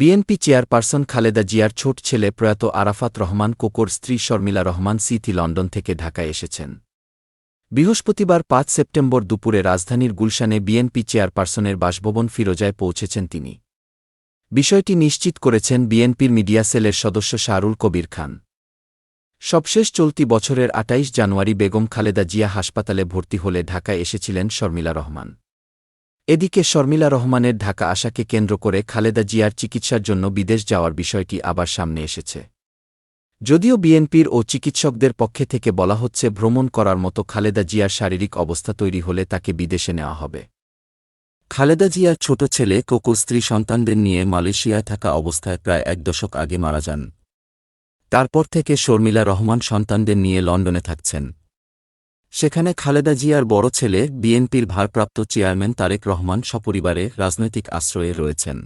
BNP chairperson Khaleda জিয়ার ছোট ছেলে প্রয়াত আরাফাত রহমান কোকোর স্ত্রী শর্মিলা রহমান সিথি লন্ডন থেকে ঢাকায় এসেছেন। বৃহস্পতিবার পাঁচ সেপ্টেম্বর দুপুরে রাজধানীর গুলশানে বিএনপি চেয়ারপারসনের বাসভবন ফিরোজায় পৌঁছেছেন তিনি। বিষয়টি নিশ্চিত করেছেন বিএনপির মিডিয়া সেলের সদস্য শাহরুল কবির খান। সবশেষ চলতি বছরের ২৮ জানুয়ারি বেগম খালেদা জিয়া হাসপাতালে ভর্তি হলে ঢাকায় এসেছিলেন শর্মিলা রহমান। এদিকে শর্মিলা রহমানের ঢাকা আসাকে কেন্দ্র করে খালেদা জিয়ার চিকিৎসার জন্য বিদেশ যাওয়ার বিষয়টি আবার সামনে এসেছে। যদিও বিএনপির ও চিকিৎসকদের পক্ষে থেকে বলা হচ্ছে ভ্রমণ করার মতো খালেদা জিয়ার শারীরিক অবস্থা তৈরি হলে তাকে বিদেশে নেওয়া হবে। খালেদা জিয়ার ছোট ছেলে কোকো স্ত্রী সন্তানদের নিয়ে মালয়েশিয়ায় থাকা অবস্থায় প্রায় এক দশক আগে মারা যান। তারপর থেকে শর্মিলা রহমান সন্তানদের নিয়ে লন্ডনে থাকছেন। সেখানে খালেদা জিয়ার বড় ছেলে বিএনপির ভারপ্রাপ্ত চেয়ারম্যান তারেক রহমান সপরিবারে রাজনৈতিক আশ্রয়ে রয়েছেন।